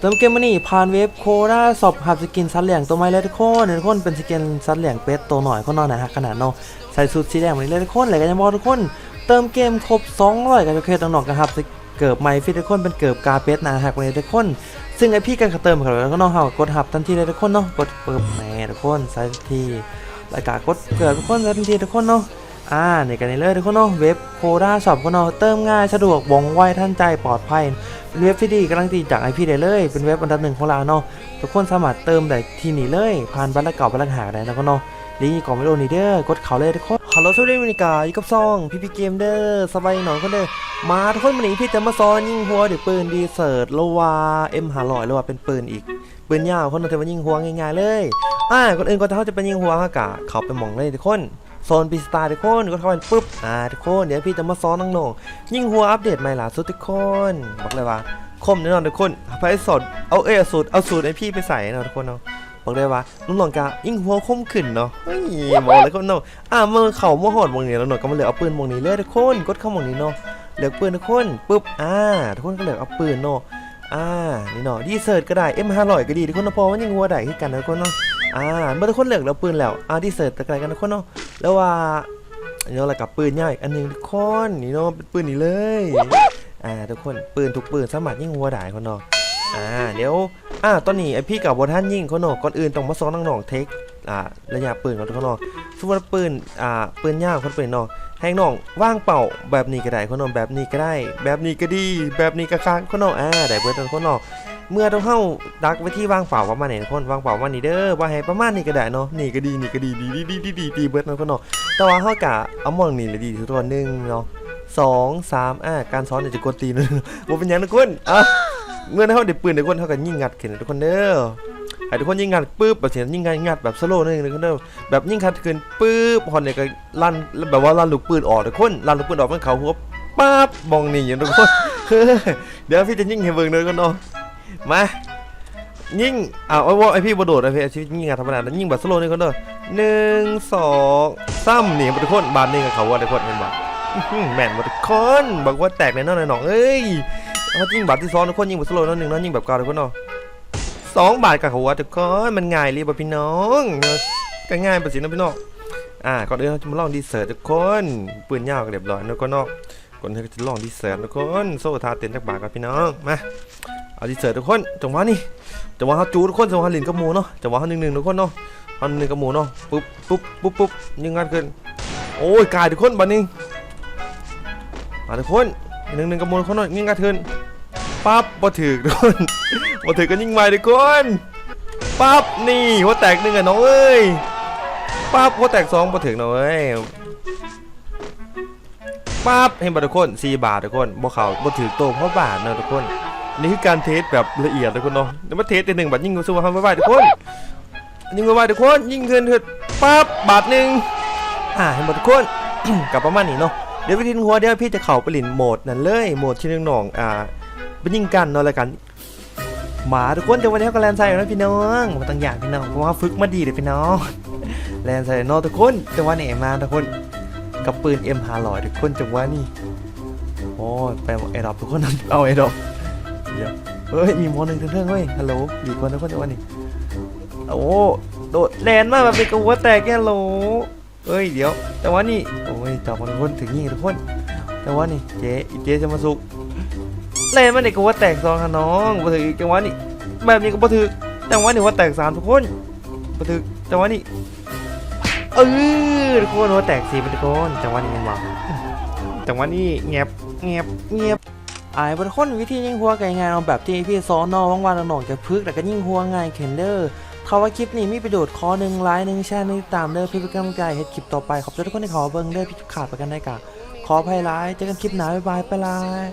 เติมเกมมานี่ผ่านเวฟโคด้าสอบหับสกินซัดเหลี่ยงตัวไม่เลทุกคนทุกคนเป็นสกินซัดเหลี่ยงเป็ดตัวหน่อยคนนอนะฮะขนาดน้อะใส่สูทสีแดงวันนี้เลยทุกคนเลยกันยังบอทุกคน เติมเกมครบ200กันโอเคต้องหนอกกันครับเกิบไม้ฟิตทุกคนเป็นเกิดกาเป็ดหนาหักเลยทุกคน ซึ่งไอพี่กันขัรเติมของเราก็น้องเฮากดหับทันทีเลยทุกคนเนาะกดเปิบแหนทุกคนใส่ทีรายการกดเกิดทุกคนใส่ทันทีทุกคนเนาะ อ่าในกันนี้เลยทุกคนเนาะเว็บโคด้าสอบก็เนาะเติมง่ายสะดวกว่องไวทันใจปลอดภัยเว็บที่ดีกำลังตีจากไอพีได้เลย เป็นเว็บอันดับหนึ่งของเราเนาะทุกคนสามารถเติมได้ที่นี่เลย ผ่านบัตรเก่าบัตรหาได้แล้วก็เนาะลิงก์ก่อนไม่โดนนี่เด้อกดเขาเลยทุกคนฮัลโหลสวัสดีมินิกาอยู่กับซองพี่พี่เกมเด้อสบายหน่อยคนเด้อมาทุกคนวันนี้พี่จะมาซ้อนยิงหัวเดี๋ยวปืนดีเซิร์ตโลวาเอ็มหาลอยโลวาเป็นปืนอีกปืนยาวคนเราจะมายิงหัวง่ายๆเลยอ่าคนอื่นก็เขาจะเป็นยิงหัวฮะกะเขาไปมองเลยทุกคน โซนปีสตาร์ทุกคนก็เข้าไปปุ๊บอ่าทุกคนเดี๋ยวพี่จะมาซ้อนน้องๆยิงหัวอัปเดตใหม่ล่าสุดทุกคนบอกเลยว่าคมแน่นอนทุกคนไปสดเอาเออสูตรเอาสูตรไอพี่ไปใส่เนาะทุกคนเนาะบอกเลยว่าลุงหลองกายิ่งหัวคมขึ้นเนาะเฮ้ยบอกเลยคนเนาะอ่าเมื่อเข่าเมื่อหอดวงนี้แล้วเนาะก็มาเหลือเอาปืนวงนี้เลยทุกคนกดเข้าวงนี้เนาะเหลือปืนทุกคนปุ๊บอ่าทุกคนก็เหลือเอาปืนเนาะอ่านี่เนาะดีเซิร์ตก็ได้เอ็มห้าร้อยก็ดีทุกคนนะพราะว่ายิงหัวได้คือกันนะทุกคนเนาะอ่าเมื่อทุกคนเหลือแล้วปืนแล้วอ่าดีเซิร์ตตะไคร้กันทุกคนเนาะ แล้วว่านี่เนาะแล้วกับปืนใหญ่อันหนึงทุกคนนี่เนาะเป็นปืนนี่เลยอ่าทุกคนปืนทุกปืนสามารถยิงหัวได้คนเนาะอ่าเดี๋ยวอ่าตอนนี้ไอพี่กับบท่านยิงคนเนาะก่อนอื่นต้องมาซ้อนน้องๆเทคอ่าระยะปืนของทุกคนเนาะสมมติว่าปืนอ่าปืนยาวคนปืนเนาะให้น้องว่างเป่าแบบนี้ก็ได้คนเนาะแบบนี้ก็ได้ แบบนี้ก็ดี แบบนี้ก็ค้างคนเนาะอ่าได้เบิร์ดคนเนาะ เมื่อต้องเข้าดักไว้ที่ว่างเปล่าประมาณไหนทุกคนว่างเปล่าประมาณนี้เด้อว่าให้ประมาณนี้ก็ได้เนาะนี่ก็ดีนี่ก็ดีดีดีดีดีดีเบิร์ดคนเนาะแต่ว่าเขากะเอามองนี่เลยดีทุกคนหนึ่งเนาะสองสามอ่าการซ้อนเดี๋ยวจะกดตีนว่าเป็นยังทุกคนอะเมื่อเขาเด็กปืนเด็กคนเขากันยิงงัดเขึ้นทุกคนเด้อไอ้ทุกคนยิงงัดปุ๊บแบบเสียงยิงงัดงัดแบบสโลว์นึงทุกคนเด้อแบบยิงคัดขึ้นปุ๊บฮอนเนี่ยก็ลั่นแบบว่าลั่นลูกปืนออกทุกคนลั่นลูกปืนออกมันเขาหัวปั๊บมองนี่อย่างทุกคนเดี๋ยวพี่จะยิงให้เบิ่งเลยกันเนาะ มา ยิ่งอ่าไอ้ว่าไอพี่บโดดไอพี่ชีวิตยิงงัดธรรมดาแต่ยิงแบบสโลนี่คนเด้อหนึ่งสองสามนี่ทุกคนบานนี่กับเขาว่าทุกคนเห็นบ่อื้อหือแม่นหมดทุกคนบอกว่าแตกในน้องในหนองเอ้ยเขายิ่งบาทที่ซ้อนทุกคนยิ่งแบบสโลนั่นหนึ่งนั่นยิ่งแบบก่าทุกคนเนาะสองบาทกับหัวทุกคนมันง่ายเลยบ่พี่น้องก็ง่ายไปสินะพี่น้องอ่าก่อนอื่นเราจะมาลองดีเซิร์ตทุกคนปืนยาวกันเรียบร้อยแล้วก็เนาะก่อนที่จะลองดีเซิร์ตทุกคนโซ่ทาเต็นจากบาทกับพี่น้องมา เอาดีเซิร์ทุกคนจังหวะนี้จังหวะเขาจูทุกคนจังหวะลินกับหมูเนาะจังหวะเขาหนึ่งหนึ่งทุกคนเนาะเขาหนึ่งกับหมูเนาะปุ๊บปุ๊บปุ๊บปุ๊บยิงงัดขึ้นโอ้ยกายทุกคนบัดนี้มาทุกคนหนึ่งหนึ่งกระมวลคนหน่อยยิงกระเทินปั๊บบ่ถือทุกคนบ่ถือกันยิงใหม่ทุกคนปั๊บนี่หัวแตกหนึ่งอะน้องเอ้ยปั๊บหัวแตกสองบ่ถือน้องเอ้ยปั๊บเห็นบ่ทุกคนสี่บาททุกคนบ่เข่าบ่ถือโตเพราะบาทนะทุกคน นี่คือการเทสแบบละเอียดทุกคนเนาะเดี๋ยวมาเทสแต่หนึ่งบาทยิงสู้มาทำไว้ทุกคนยิงไว้ทุกคนยิงเทินเถิดปั๊บบาทหนึ่งอ่าเห็นบ่ทุกคนกับประมาณนี้เนาะเดี๋ยววิธีหัวเดี๋ยวพี่จะเข้าไปเลินโหมดนั่นเลยโหมดที่หนึ่งหน่องอ่าเป็นยิงกันเนาะอะกันหมาทุกคนจะวันนี้เขาก็แลนไซด์นะพี่น้องมาตั้งอย่างพี่น้องเพราะว่าฝึกมาดีเลยพี่น้องแลนไซด์เนาะทุกคนจังหวะนี้มาทุกคนกับปืน M 5 0 0 ทุกคนจังหวะนี้โอ้ไปไอ้ดอกทุกคนเอาไอ้ดอก เดี๋ยวเฮ้ย มีโมหนึ่งเรื่องๆเฮ้ย ฮัลโหลดีคนทุกคนจังหวะนี้โอ้ โดดแลนมาแบบเป็นกระหัวแตกแกฮัลโหลเอ้ย เดี๋ยว แต่ว่านี่ โอ้ยจับมันทุกคนถึงยิงทุกคน แต่ว่านี่ เจ๊อีเจ๊จะมาสุกเล่นมันนี่ก็ว่าแตกซองค่ะน้องบ่ถืออีกจังหวะนี่ แบบนี้ก็บ่ถือจังหวะนี่ว่าแตกสามทุกคนบ่ถือจังหวะนี่เออทุกคนว่าแตกสี่ทุกคนจังหวะนี้มันวางจังหวะนี้เงียบเงียบเงียบ อายบนคนวิธียิงหัวไก่งานเอาแบบที่พี่ซอนอว่างๆน้องจะพึกแต่ก็ยิงหัวง่ายเคนเด้อเขาว่าคลิปนี้มีประโยชน์คอหนึ่งไลน์หนึ่งแชร์หนึ่งตามเด้อเพื่อเป็นกำลังใจให้คลิปต่อไปขอบคุณทุกคนที่ขอเบิ้งเด้อพี่ขาดไปกันได้กะขอภัยไลค์เจอกันคลิปหน้าบ๊ายบายไปไลค์